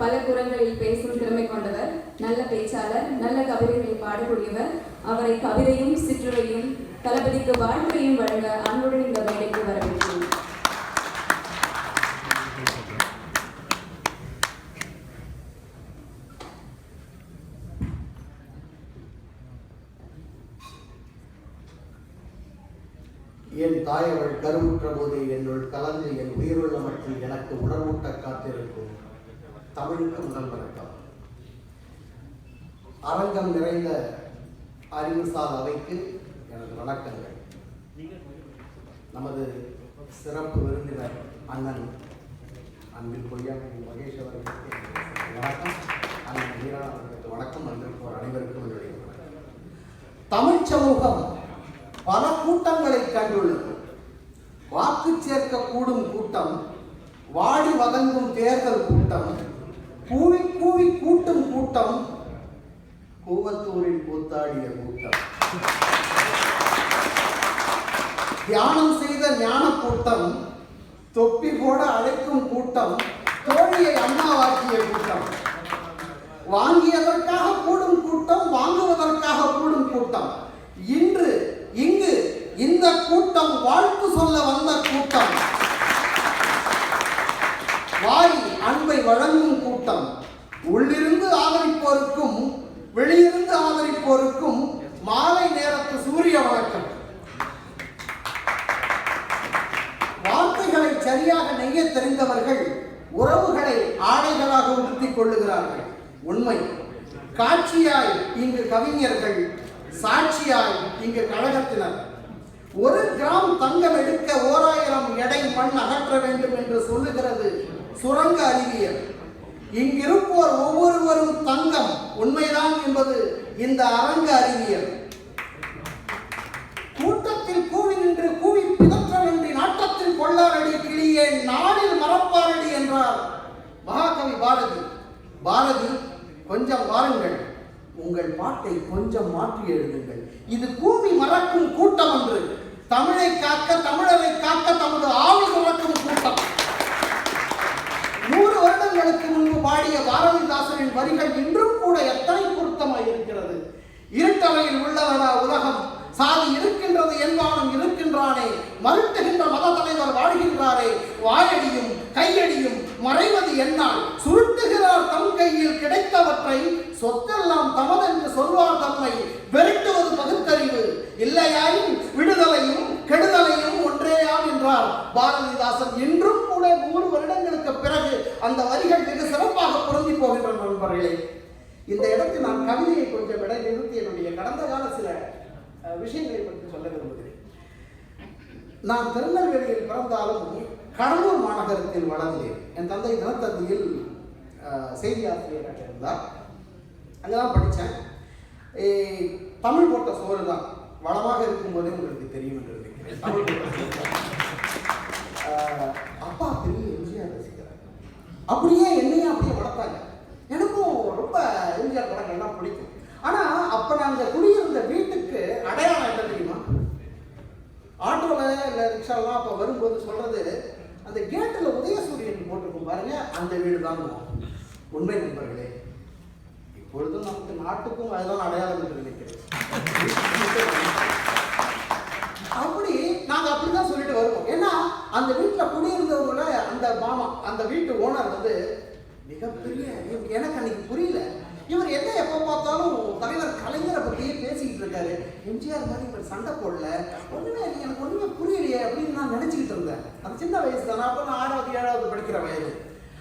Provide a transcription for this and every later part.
பல குரல்களில் பேசும் திறமை கொண்டவர் நல்ல பேச்சாளர் நல்ல கவிதைகளை பாடக்கூடியவர். அவரை கவிதையும் சிற்றுரையும் தளபதிக்கு வாழ்க்கையும் வழங்க அன்புடன் இந்த மேடைக்கு வரவேற்கிறேன். என் தாய் அவள் கருவுற்ற போது என்னுள் கலந்து என் உயிருள்ள மற்றும் எனக்கு உணர்வூட்ட காத்திருக்கும். தமிழுக்கு முதல் வணக்கம் அரங்கம் நிறைந்த அறிவுசார் அவைக்கு எனது வணக்கங்கள். நமது சிறப்பு விருந்தினர் அண்ணன் அன்பிற்குரிய மகேஷ் அவர்களுக்கு வணக்கம். அண்ணன் மீரா அவர்களுக்கு வணக்கம். அன்பிற்குரிய அனைவருக்கும் என்னுடைய வணக்கம். தமிழ் சமூகம் பல கூட்டங்களை கண்டுள்ளது. வாக்கு சேர்க்க கூடும் கூட்டம் வாடி வதங்கும் தேர்தல் கூட்டம் கூவி கூவி கூட்டும் கூட்டம். கூவத்தூரில் கூத்தாடிய கூட்டம். தியானம் செய்த ஞான கூட்டம். தொப்பி போட அழைக்கும் கூட்டம். தோழியை அம்மாவாக்கிய கூட்டம். வாங்கியதற்காக கூடும் கூட்டம் வாங்குவதற்காக கூடும் கூட்டம். இன்று இங்கு இந்த கூட்டம் வாழ்த்து சொல்ல வந்த கூட்டம். வாய் அன்பை வழங்கும் கூட்டம். உள்ளிருந்து ஆதரிப்போருக்கும் வெளியிருந்து ஆதரிப்போருக்கும் மாலை நேரத்து சூரிய வணக்கம். வார்த்தைகளை சரியாக நெய்ய தெரிந்தவர்கள் உறவுகளை ஆடைகளாக உடுத்திக் கொள்ளுகிறார்கள். உண்மை. காட்சியாய் இங்கு கவிஞர்கள் சாட்சியாய் இங்கு கழகத்தினர். ஒரு கிராம் தங்கம் எடுக்க ஓராயிரம் எடை மண் அகற்ற வேண்டும் என்று சொல்லுகிறது. சுரங்க அறிவியல் இங்கிருப்போர் ஒவ்வொருவரும் தங்கம். உண்மைதான் என்பது இந்த அரங்க அறிவியல். கூட்டத்தில் கூவி நின்று கூவி பிதற்றமின்றி நாட்டத்தில் கொள்ளாரடி கிளியே நாடில் மறப்பாரடி என்றார் மகாகவி பாரதி. பாரதி கொஞ்சம் வாருங்கள். உங்கள் பாட்டை கொஞ்சம் மாற்றி எழுதுங்கள். இது கூவி மறக்கும் கூட்டம் என்று தமிழை காக்க தமிழரை காக்க தமது ஆவி மறக்கும் கூட்டம். ஆண்டுகளுக்கு முன்பு பாடிய பாரதிதாசனின் வரிகள் இன்றும் கூட எத்தனை பொருத்தமாய் இருக்கிறது? இருட்டவையில் உள்ளவனா உலகம்? சாதி இருக்கின்றது என்பானும் இருக்கின்றானே. மறுத்துகின்ற மத தலைவர் வாழ்கின்றாரே வாயடியும் கையடியும் மறைவது என்னால். சுருட்டுகிறார் தம் கையில் கிடைத்தவற்றை சொத்தெல்லாம் தமதென்று சொல்வார் தம்மை. விரட்டுவது பகுத்தறிவு. இல்லையாயின் விடுதலையும் கெடுதலையும் ஒன்றேயாம் என்றார் பாரதிதாசன். இன்றும் கூட நூறு வருடங்களுக்கு பிறகு அந்த வரிகள் மிக சிறப்பாக பொருந்தி போகின்றன நண்பர்களே. இந்த இடத்தில் நான் கவிதையை கொஞ்சம் விட நிறுத்தி என்னுடைய கடந்த கால சில விஷயங்களை பற்றி சொல்ல விரும்புகிறேன். நான் திருநெல்வேலியில் பிறந்தாலும் கடலூர் மாநகரத்தில் வளர்ந்தேன். என் தந்தை தினத்தந்தியில் செய்தி ஆசிரியராக இருந்தார். அங்கே தான் படித்தேன் தமிழ் போட்ட சோறு தான். வளமாக இருக்கும்போதே உங்களுக்கு தெரியும் என்று நினைக்கிறேன். அப்படியே என்னையும் அப்படியே வளர்த்தாங்க. எனக்கும் ரொம்ப எம்ஜிஆர் படங்கள்லாம் பிடிக்கும். ஆனா அப்ப நாங்க குடியிருந்த வீட்டுக்கு அடையாளம் என்ன தெரியுமா? ஆட்டோவில் இல்லை ரிக்ஷாலாம் அப்போ வரும்போது சொல்றது அந்த கேட்டில் உதயசூரியன் போட்டிருக்கும் பாருங்க அந்த வீடு தான் உண்மை நண்பர்களே இப்பொழுதும் நமக்கு நாட்டுக்கும் அதுதான் அடையாளம் என்று நினைக்கிறேன். அப்படி நாங்க அப்படிதான் சொல்லிட்டு வருவோம். ஏன்னா அந்த வீட்டுல குடியிருந்த அந்த மாமா அந்த வீட்டு ஓனர் வந்து மிகப்பெரிய இவருக்கு எனக்கு அன்னைக்கு புரியல. இவர் என்ன எப்போ பார்த்தாலும் தலைவர் கலைஞரை பற்றியே பேசிக்கிட்டு இருக்காரு. எம்ஜிஆர் மாதிரி இவர் சண்டை போடல. ஒண்ணுமே எனக்கு ஒண்ணுமே புரியலையே அப்படின்னு நான் நினைச்சுக்கிட்டு இருந்தேன். அது சின்ன வயசு தானே அப்போ நான் ஆறாவது ஏழாவது படிக்கிற வயது.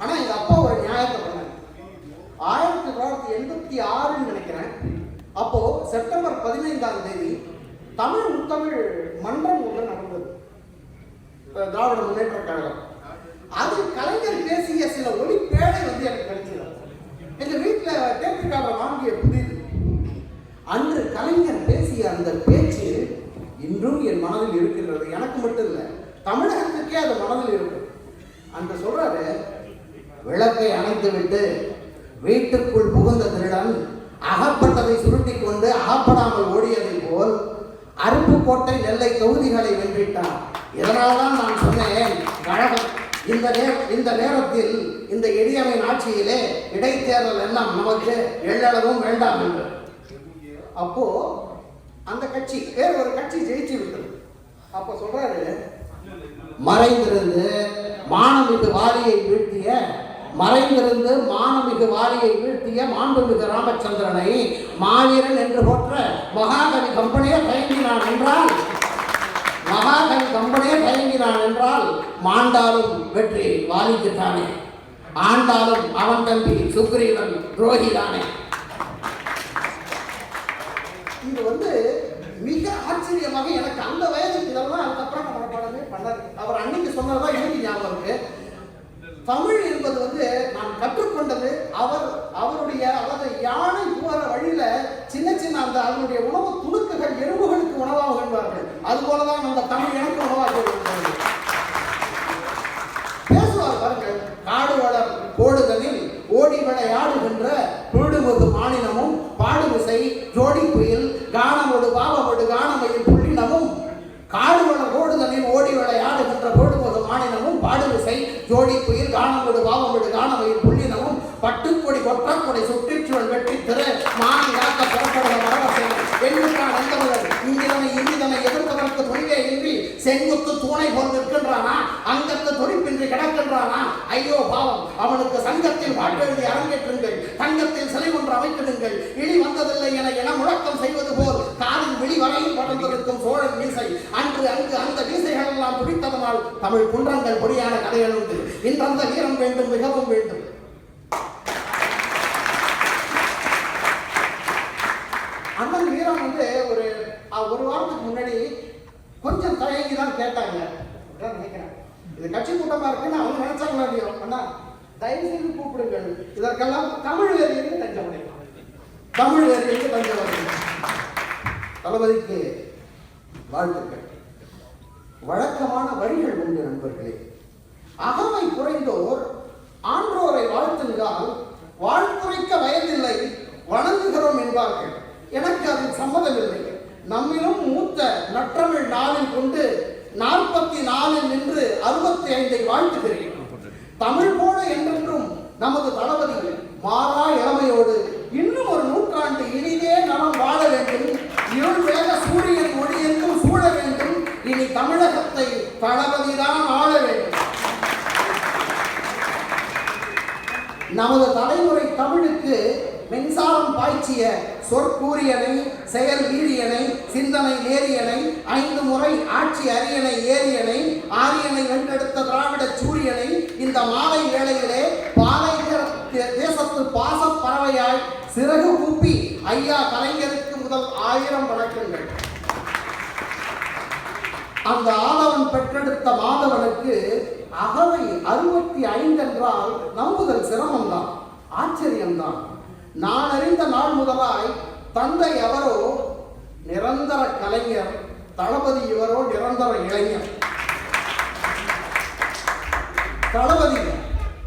ஆனா எங்க அப்பா ஒரு நியாயத்தை பண்ணாங்க ஆயிரத்தி தொள்ளாயிரத்தி எண்பத்தி ஆறுன்னு நினைக்கிறேன். அப்போ செப்டம்பர் பதினைந்தாம் தேதி தமிழ் முத்தமிழ் மன்றம் ஒன்று நடந்தது. திராவிட முன்னேற்ற கழகம். அதில் கலைஞர் பேசிய சில ஒளி பேழை வந்து எனக்கு கிடைச்சது எங்க வீட்டுல டேப் வாங்கிய புதிது. அன்று கலைஞர் பேசிய அந்த பேச்சு இன்றும் என் மனதில் இருக்கின்றது. எனக்கு மட்டும் இல்லை தமிழகத்துக்கே அது மனதில் இருக்கும். அந்த சொல்றாரு விளக்கை அணைத்து விட்டு வீட்டுக்குள் புகுந்த திருடன் அகப்பட்டதை சுருட்டி கொண்டு அகப்படாமல் ஓடியதை போல் அருப்புக்கோட்டை நெல்லை தொகுதிகளை வென்றிட்டார் இதனால்தான் நான் சொன்னேன் கழகம் இந்த நேர இந்த நேரத்தில் இந்த எளியவன் ஆட்சியிலே இடைத்தேர்தல் எல்லாம் நமக்கு எள்ளளவும் வேண்டாம் என்று. அப்போ அந்த கட்சி வேறு ஒரு கட்சி ஜெயிச்சு விட்டது. அப்போ சொல்றாரு மறைந்திருந்து மானமிகு வாரியை வீழ்த்திய மறைந்திருந்து மானமிகு வாரியை வீழ்த்திய மாண்புமிகு ராமச்சந்திரனை மாவீரன் என்று போற்ற மகாகவி கம்பெனியே தயங்கினான் என்றால் மகாகவி கம்பனே தயங்கினான் என்றால் மாண்டாலும் வெற்றி வாலிக்குத்தானே ஆண்டாலும் அவன் தம்பி சுக்ரீவன் துரோகிதானே. இது வந்து மிக ஆச்சரியமாக எனக்கு அந்த வயதுக்கு இதெல்லாம் அதுக்கப்புறம் நம்ம படமே பண்ணாரு அவர் அன்னைக்கு சொன்னதான் எனக்கு ஞாபகம் இருக்கு. தமிழ் என்பது வந்து நான் கற்றுக்கொண்டது. அவர் அவருடைய அதாவது யானை போற வழியில சின்ன சின்ன அந்த அதனுடைய உணவு துணுக்குகள் எறும்புகளுக்கு உணவாக என்பார்கள். அது போலதான் அந்த ஜோடி புயல் காணமொடு பாவமொடு காணமையில் புள்ளினவும் பட்டுக்கொடி கொற்றக்கொடை சுற்றிச்சூழல் வெட்டி திரு மான் செங்குத்து தூணை போல் நிற்கின்றானா? அங்கத்து துடிப்பின்றி கிடக்கின்றானா? ஐயோ பாவம். அவனுக்கு சங்கத்தில் வாழ்வெழுதி அரங்கேற்றுங்கள். தங்கத்தில் சிலை ஒன்று அமைத்திடுங்கள். இழி வந்ததில்லை என என முழக்கம் செய்வது போல் காலின் விழி வரையில் படர்ந்திருக்கும் சோழன் மீசை. அன்று அங்கு அந்த மீசைகள் எல்லாம் துடித்ததனால் தமிழ் குன்றங்கள் பொடியான கதைகள் உண்டு. இன்றந்த வீரம் வேண்டும் மிகவும் வேண்டும். அண்ணன் வீரம் வந்து ஒரு ஒரு வாரத்துக்கு முன்னாடி கொஞ்சம் தயங்கி தான் கேட்டாங்க. அப்படிதான் நினைக்கிறேன். இது கட்சி கூட்டமா இருக்குன்னு அவங்க நினைச்சாங்களா இல்லையோ? அண்ணா தயவு செய்து கூப்பிடுங்கள். இதற்கெல்லாம் தமிழ் வேறியிருந்து தஞ்சமடை தமிழ் வேறியிருந்து தஞ்சமடை தளபதிக்கு வாழ்த்துக்கள். வழக்கமான வழிகள் உண்டு நண்பர்களே. அகமை குறைந்தோர் ஆன்றோரை வாழ்த்துங்கால் வாழ்த்துரைக்க வயதில்லை வணங்குகிறோம் என்பார்கள். எனக்கு அதில் சம்மதமில்லை. நம்மிலும் மூத்த நற்றமிழ் நாளில் கொண்டு நாற்பத்தி நாலில் நின்று அறுபத்தி ஐந்தை வாழ்த்துகிறேன் தமிழ் போல என்றென்றும் நமது தளபதி மாறா இளமையோடு இன்னும் ஒரு நூற்றாண்டு இனிதே நலம் வாழ வேண்டும். இருள் வேக சூரியன் ஒளி என்றும் சூழ வேண்டும். இனி தமிழகத்தை தளபதிதான் ஆள வேண்டும். நமது தலைமுறை தமிழுக்கு மின்சாரம் பாய்ச்சிய சொற்கூரியனை செயல் வீரியனை சிந்தனை ஏரியனை ஐந்து முறை ஆட்சி அரியணை ஏரியனை ஆரியனை வென்றெடுத்த திராவிட சூரியனை இந்த மாலை வேளையிலே பாலை தே- தேசத்து பாச பறவையாய் சிறகு கூப்பி ஐயா கலைஞருக்கு முதல் ஆயிரம் வணக்கங்கள். அந்த ஆதவன் பெற்றெடுத்த மாதவனுக்கு அகவை அறுபத்தி ஐந்து என்றால் நம்புதல் சிரமம்தான் ஆச்சரியம்தான். நான் அறிந்த நாள் முதலாய் தந்தை அவரோ நிரந்தர கலைஞர் தளபதி இவரோ நிரந்தர இளைஞர். தளபதி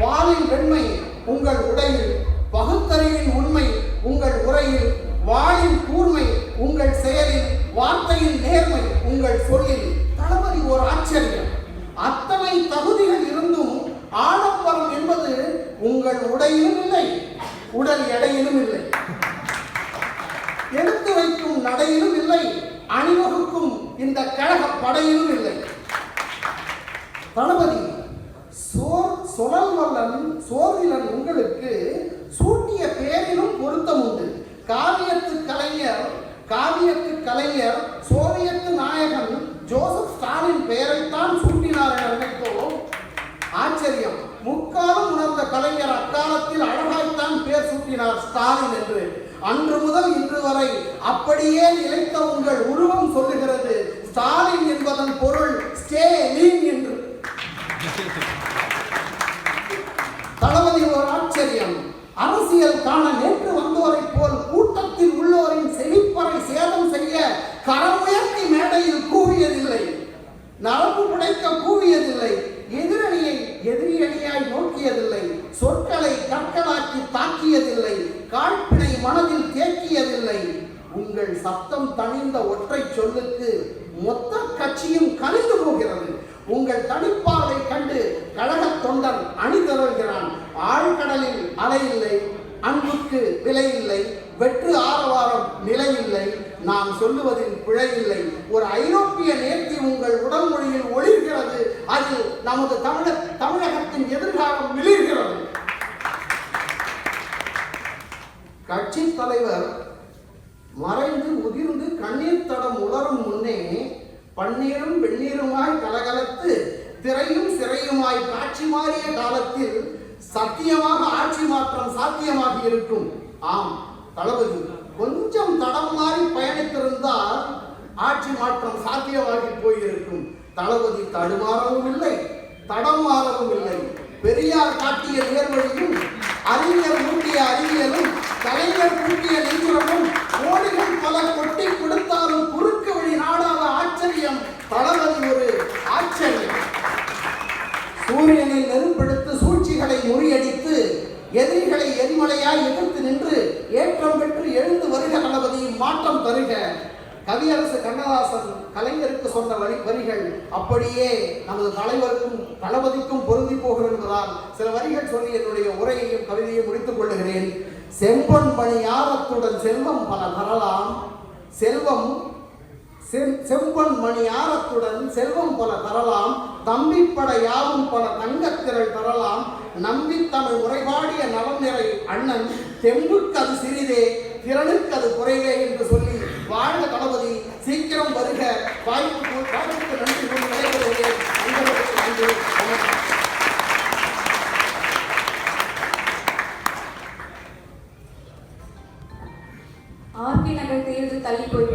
பாலின் வெண்மை உங்கள் உடையில் பகுத்தறிவின் உண்மை உங்கள் உரையில் வாளின் கூர்மை உங்கள் செயலில் வார்த்தையின் நேர்மை உங்கள் சொல்லில் தளபதி ஒரு ஆச்சரியம். அத்தனை தகுதிகள் இருந்தும் ஆடம்பரம் என்பது உங்கள் உடையிலும் இல்லை உடல் எடையிலும் இல்லை. காவியத்து கலைஞர் சோவியத்து நாயகன் ஜோசப் ஸ்டாலின் பெயரைத்தான் சூட்டினார் என நினைத்தோம் ஆச்சரியம். முக்காலம் உணர்ந்த கலைஞர் அக்காலத்தில் அழகாய்த்தான் பேர் சூட்டினார் ஸ்டாலின் என்று. அன்று முதல் இன்று வரை அப்படியே நிலைத்த உங்கள் உருவம் சொல்லுகிறது ஸ்டாலின் என்பதன் பொருள் ஸ்டேலின் என்று. தளபதி ஒரு ஆச்சரியம். அரசியல் காண நேற்று வந்த போல் கூட்டத்தில் உள்ளோரின் செழிப்பறை சேதம் செய்ய கரமுயர்த்தி மேடையில் கூவியதில்லை. நரம்பு புடைக்க கூவியதில்லை. எதிரணியை எதிரியணியாய் நோக்கியதில்லை. சொற்களை கற்களாக்கி தாக்கியதில்லை. காழ்ப்பினை மனதில் தேக்கியதில்லை. உங்கள் சத்தம் தணிந்த ஒற்றை சொல்லுக்கு மொத்த கட்சியும் கலைந்து போகிறது. உங்கள் தனிப்பாவை கண்டு கழகத் தொண்டன் அணி தருகிறான் ஆழ்கடலில் அலை இல்லை. அன்புக்கு விலை இல்லை. வெற்று ஆரவாரம் நிலை இல்லை நாம் சொல்லுவதில் பிழை இல்லை ஒரு ஐரோப்பிய நேர்த்தி உங்கள் உடல் மொழியில் ஒளிர்கிறது. அது நமது தமிழ தமிழகத்தின் எதிர்காலம் மிளிர்கிறது. கட்சி தலைவர் மறைந்து உதிர்ந்து கண்ணீர் தடம் உலரும் முன்னே பன்னீரும் வெந்நீருமாய் கலகலத்து திரையும் சிறையுமாய் காட்சி மாறிய காலத்தில் சத்தியமாக ஆட்சி மாற்றம் சாத்தியமாக இருக்கும். ஆம் தளபதி. கொஞ்சம் தடம் மாறி பயணித்திருந்தால் ஆட்சி மாற்றம் சாத்தியமாகி போயிருக்கும். தளபதி தடுமாறவும் இல்லை தடம் மாறவும் இல்லை. பெரியார் காட்டிய நேர்வழியும் அறிஞர் கூட்டிய அறிவியலும் கலைஞர் கூட்டிய நெஞ்சுரமும் கோடிகள் பல கொட்டி கொடுத்தாலும் குறுக்கு வழி நாடாத ஆச்சரியம் தளபதி ஒரு ஆச்சரியம். சூரியனை நெருப்பெடுத்து சூழ்ச்சிகளை முறியடித்து எதிரிகளை எரிமலையாய் எதிர்த்து நின்று ஏற்றம் பெற்று எழுந்து வருக தளபதியும் மாற்றம் தருக. கவியரசு கண்ணதாசன் கலைஞருக்கு சொன்ன வரி வரிகள் அப்படியே நமது தலைவருக்கும் தளபதிக்கும் பொருந்தி போகும் என்பதால் சில வரிகள் சொல்லி என்னுடைய உரையையும் கவிதையும் முடித்துக் கொள்ளுகிறேன். செம்பன் மணியாரத்துடன் செல்வம் பல தரலாம். செல்வம் செம்பன் செம்பொன் மணி செல்வம் பல தரலாம். தம்பிப்பட யாவும் பல தங்கத்திரள் தரலாம். நம்பி தமிழ் உரைபாடிய நலம் நிறை அண்ணன் தெம்புக்கு அது சிறிதே. திறனுக்கு அது குறைவே என்று சொல்லி வாழ்க தளபதி சீக்கிரம் வருக. வாய்ப்பு வாய்ப்புக்கு நன்றி. கொண்டு நடைபெறுகிறேன் நன்றி. வணக்கம். ஆர்கே நகர் தேர்தல் தள்ளி போய்விட்டது.